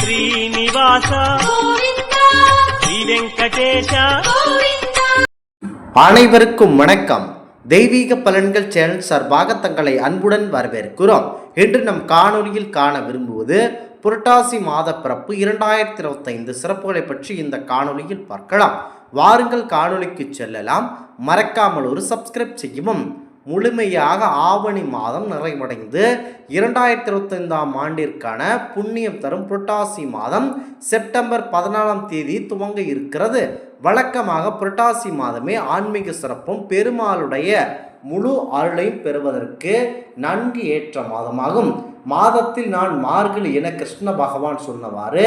శ్రీనివాస శ్రీ వెంకటేశ அனைவருக்கும் வணக்கம் தெய்வீக பலன்கள் சேனல் சார்பாக தங்களை அன்புடன் வரவேற்கிறோம் இன்று நம் காணொளியில் காண விரும்புவது புரட்டாசி மாத பிறப்பு இரண்டாயிரத்தி இருபத்தைந்து சிறப்புகளை பற்றி இந்த காணொளியில் பார்க்கலாம் வாருங்கள் காணொளிக்கு செல்லலாம் மறக்காமல் ஒரு சப்ஸ்கிரைப் செய்யவும் முழுமையாக ஆவணி மாதம் நிறைவடைந்து இரண்டாயிரத்தி இருபத்தைந்தாம் ஆண்டிற்கான புண்ணியம் தரும் புரட்டாசி மாதம் செப்டம்பர் பதினாலாம் தேதி துவங்க இருக்கிறது. வழக்கமாக புரட்டாசி மாதமே ஆன்மீக சிறப்பும் பெருமாளுடைய முழு அருளையும் பெறுவதற்கு நன்கு ஏற்ற மாதமாகும். மாதத்தில் நான் மார்கழி என கிருஷ்ண பகவான் சொன்னவாறு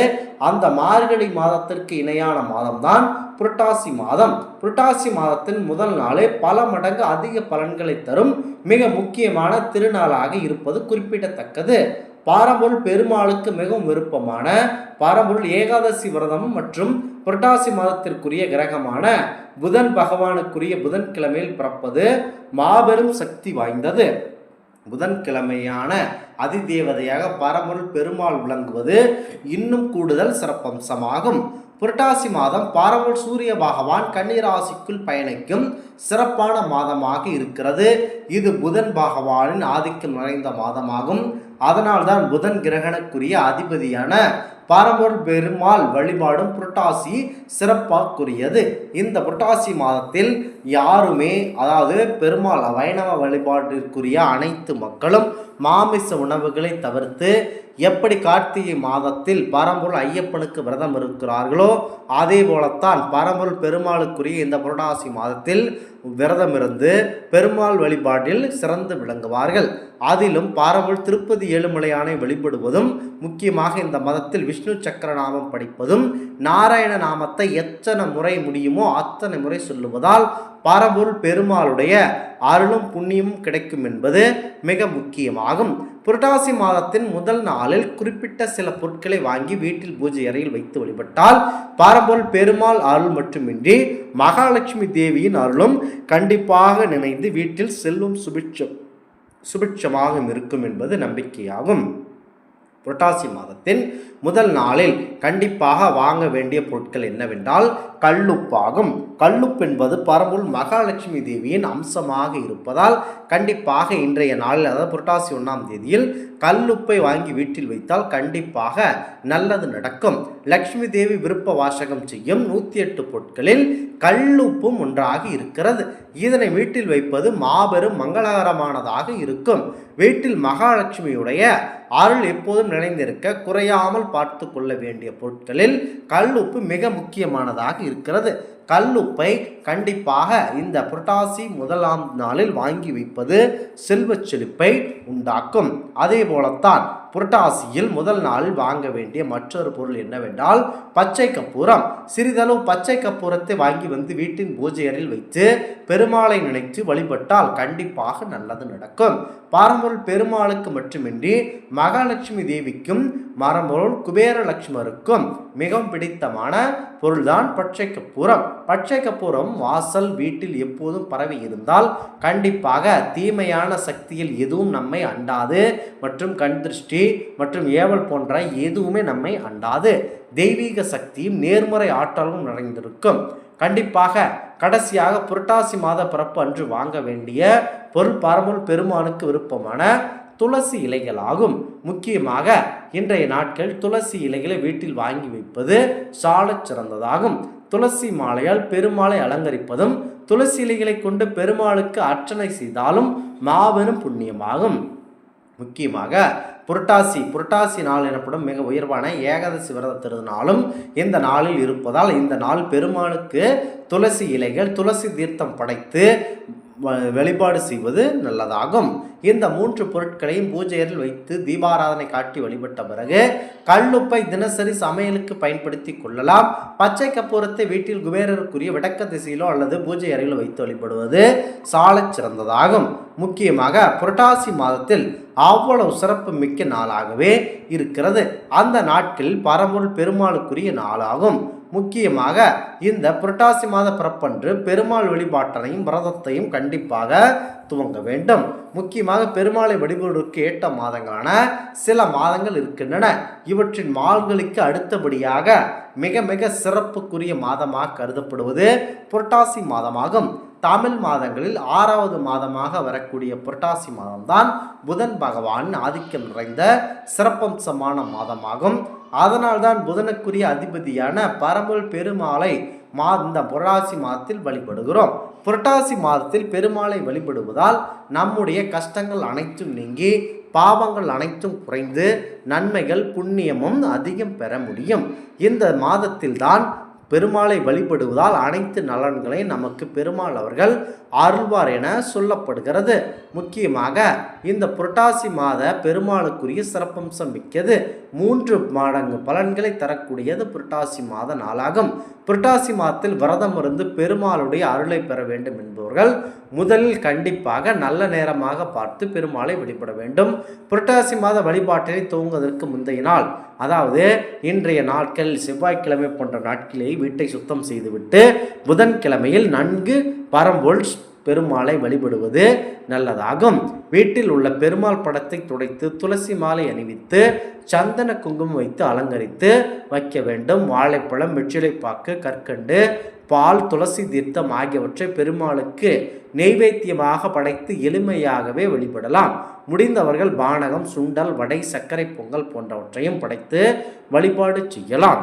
அந்த மார்கழி மாதத்திற்கு இணையான மாதம்தான் புரட்டாசி மாதம். புரட்டாசி மாதத்தின் முதல் நாளே பல மடங்கு அதிக பலன்களை தரும் மிக முக்கியமான திருநாளாக இருப்பது குறிப்பிடத்தக்கது. பாரம்பொருள் பெருமாளுக்கு மிகவும் விருப்பமான பாரம்பொருள் ஏகாதசி விரதம் மற்றும் புரட்டாசி மாதத்திற்குரிய கிரகமான புதன் பகவானுக்குரிய புதன்கிழமையில் பிறப்பது மாபெரும் சக்தி வாய்ந்தது. புதன்கிழமையான அதிதேவதையாக பரம்பொருள் பெருமாள் விளங்குவது இன்னும் கூடுதல் சிறப்பம்சமாகும். புரட்டாசி மாதம் பாரம்பொருள் சூரிய பகவான் கன்னிராசிக்குள் பயணிக்கும் சிறப்பான மாதமாக இருக்கிறது. இது புதன் பகவானின் ஆதிக்கம் நிறைந்த மாதமாகும். அதனால்தான் புதன் கிரகணக்குரிய அதிபதியான பரம்பொருள் பெருமாள் வழிபாடும் புரட்டாசி சிறப்பாக்குரியது. இந்த புரட்டாசி மாதத்தில் யாருமே அதாவது பெருமாள் வைணவ வழிபாட்டிற்குரிய அனைத்து மக்களும் மாமிச உணவுகளை தவிர்த்து எப்படி கார்த்திகை மாதத்தில் பரம்பொருள் ஐயப்பனுக்கு விரதம் இருக்கிறார்களோ அதே போலத்தான் பரம்பொருள் பெருமாளுக்குரிய இந்த புரடாசி மாதத்தில் விரதம் இருந்து பெருமாள் வழிபாட்டில் சிறந்து விளங்குவார்கள். அதிலும் பாரம்பரிய திருப்பதி ஏழுமலையானை வழிபடுவதும் முக்கியமாக இந்த மதத்தில் விஷ்ணு சக்கர நாமம் படிப்பதும் நாராயண நாமத்தை எத்தனை முறை முடியுமோ அத்தனை முறை சொல்லுவதால் பரம்பொருள் பெருமாளுடைய அருளும் புண்ணியமும் கிடைக்கும் என்பது மிக முக்கியமாகும். புரட்டாசி மாதத்தின் முதல் நாளில் குறிப்பிட்ட சில பொருட்களை வாங்கி வீட்டில் பூஜை அறையில் வைத்து வழிபட்டால் பாரம்பொருள் பெருமாள் அருள் மட்டுமின்றி மகாலட்சுமி தேவியின் அருளும் கண்டிப்பாக நினைந்து வீட்டில் செல்லும் சுபிட்சம் சுபிட்சமாக இருக்கும் என்பது நம்பிக்கையாகும். புரட்டாசி மாதத்தின் முதல் நாளில் கண்டிப்பாக வாங்க வேண்டிய பொருட்கள் என்னவென்றால் கல்லுப்பாகும். கல்லுப்பு என்பது பரம்பூர் மகாலட்சுமி தேவியின் அம்சமாக இருப்பதால் கண்டிப்பாக இன்றைய நாளில் அதாவது புரட்டாசி ஒன்றாம் தேதியில் கல்லுப்பை வாங்கி வீட்டில் வைத்தால் கண்டிப்பாக நல்லது நடக்கும். லக்ஷ்மி தேவி விருப்ப வாசகம் செய்யும் நூற்றி எட்டு பொருட்களில் கல்லுப்பும் ஒன்றாக இருக்கிறது. இதனை வீட்டில் வைப்பது மாபெரும் மங்களகரமானதாக இருக்கும். வீட்டில் மகாலட்சுமியுடைய அருள் எப்போதும் நிறைந்திருக்க குறையாமல் பார்த்து கொள்ள வேண்டிய பொருட்களில் கல்லுப்பு மிக முக்கியமானதாக இருக்கிறது. கல்லுப்பை கண்டிப்பாக இந்த புரட்டாசி முதலாம் நாளில் வாங்கி வைப்பது செல்வச் செழிப்பை உண்டாக்கும். அதே போலத்தான் புரட்டாசியில் முதல் நாளில் வாங்க வேண்டிய மற்றொரு பொருள் என்னவென்றால் பச்சை கற்பூரம். சிறிதளவு பச்சை கற்பூரத்தை வாங்கி வந்து வீட்டின் பூஜை அறையில் வைத்து பெருமாளை நினைத்து வழிபட்டால் கண்டிப்பாக நல்லது நடக்கும். பாரம்பரிய பெருமாளுக்கு மட்டுமின்றி மகாலட்சுமி தேவிக்கும் மரம்பொருள் குபேரலட்சுமருக்கும் மிகவும் பிடித்தமான பொருள்தான் பட்சை கற்பூரம் பட்சை கற்பூரம் வாசல் வீட்டில் எப்போதும் பரவி இருந்தால் கண்டிப்பாக தீமையான சக்தியில் எதுவும் நம்மை அண்டாது மற்றும் கண் திருஷ்டி மற்றும் ஏவல் போன்ற எதுவுமே நம்மை அண்டாது. தெய்வீக சக்தியும் நேர்முறை ஆற்றலும் நிறைந்திருக்கும். கண்டிப்பாக கடைசியாக புரட்டாசி மாத பிறப்பு அன்று வாங்க வேண்டிய பொருள் பரம்பொருள் பெருமானுக்கு விருப்பமான துளசி இலைகளாகும். முக்கியமாக இன்றைய நாட்கள் துளசி இலைகளை வீட்டில் வாங்கி வைப்பது சாலச் சிறந்ததாகும். துளசி மாலையால் பெருமாளை அலங்கரிப்பதும் துளசி இலைகளை கொண்டு பெருமாளுக்கு அர்ச்சனை செய்தாலும் மாபெரும் புண்ணியமாகும். முக்கியமாக புரட்டாசி புரட்டாசி நாள் எனப்படும் மிக உயர்வான ஏகாதசி விரத திருநாளும் இந்த நாளில் இருப்பதால் இந்த நாள் பெருமாளுக்கு துளசி இலைகள் துளசி தீர்த்தம் படைத்து வ- செய்வது நல்லதாகும். இந்த மூன்று பொருட்களையும் பூஜையரில் வைத்து தீபாராதனை காட்டி வழிபட்ட பிறகு கல்லுப்பை தினசரி சமையலுக்கு பயன்படுத்தி கொள்ளலாம். பச்சை கற்பூரத்தை வீட்டில் குபேரருக்குரிய விடக்க திசையிலோ அல்லது பூஜை அறையிலோ வைத்து வழிபடுவது சாலச் சிறந்ததாகும். முக்கியமாக புரட்டாசி மாதத்தில் அவ்வளவு சிறப்பு மிக்க நாளாகவே இருக்கிறது. அந்த நாட்களில் பரம்பொருள் பெருமாளுக்குரிய நாளாகும். முக்கியமாக இந்த புரட்டாசி மாத பிறப்பன்று பெருமாள் வழிபாட்டனையும் விரதத்தையும் கண்டிப்பாக துவங்க வேண்டும். முக்கியமாக பெருமாளை வழிபடுவதற்கு ஏற்ற மாதங்களான சில மாதங்கள் இருக்கின்றன. இவற்றின் மால்களுக்கு அடுத்தபடியாக மிக மிக சிறப்புக்குரிய மாதமாக கருதப்படுவது புரட்டாசி மாதமாகும். தமிழ் மாதங்களில் ஆறாவது மாதமாக வரக்கூடிய புரட்டாசி மாதம்தான் புதன் பகவான் ஆதிக்கம் நிறைந்த சிறப்பம்சமான மாதமாகும். அதனால்தான் புதனுக்குரிய அதிபதியான பரம்பல் பெருமாளை மா இந்த புரட்டாசி மாதத்தில் வழிபடுகிறோம். புரட்டாசி மாதத்தில் பெருமாளை வழிபடுவதால் நம்முடைய கஷ்டங்கள் அனைத்தும் நீங்கி பாவங்கள் அனைத்தும் குறைந்து நன்மைகள் புண்ணியமும் அதிகம் பெற முடியும். இந்த மாதத்தில்தான் பெருமாளை வழிபடுவதால் அனைத்து நலன்களையும் நமக்கு பெருமாள் அவர்கள் அருள்வார் என சொல்லப்படுகிறது. முக்கியமாக இந்த புரட்டாசி மாத பெருமாளுக்குரிய சிறப்பம்சம் மிக்கது. மூன்று மடங்கு பலன்களை தரக்கூடியது புரட்டாசி மாத நாளாகும். புரட்டாசி மாதத்தில் விரதம் இருந்து பெருமாளுடைய அருளை பெற வேண்டும் என்பவர்கள் முதலில் கண்டிப்பாக நல்ல நேரமாக பார்த்து பெருமாளை வழிபட வேண்டும். புரட்டாசி மாத வழிபாட்டினை துவங்குவதற்கு முந்தைய நாள் அதாவது இன்றைய நாட்கள் செவ்வாய்க்கிழமை போன்ற நாட்களில் வீட்டை சுத்தம் செய்துவிட்டு புதன்கிழமையில் நன்கு பரம்பொல் பெருமாளை வழிபடுவது நல்லதாகும். வீட்டில் உள்ள பெருமாள் படத்தை துடைத்து துளசி மாலை அணிவித்து சந்தன குங்குமம் வைத்து அலங்கரித்து வைக்க வேண்டும். வாழைப்பழம் வெற்றிலைப்பாக்கு கற்கண்டு பால் துளசி தீர்த்தம் ஆகியவற்றை பெருமாளுக்கு நெய்வேத்தியமாக படைத்து எளிமையாகவே வழிபடலாம் முடிந்தவர்கள் பானகம் சுண்டல் வடை சர்க்கரை பொங்கல் போன்றவற்றையும் படைத்து வழிபாடு செய்யலாம்.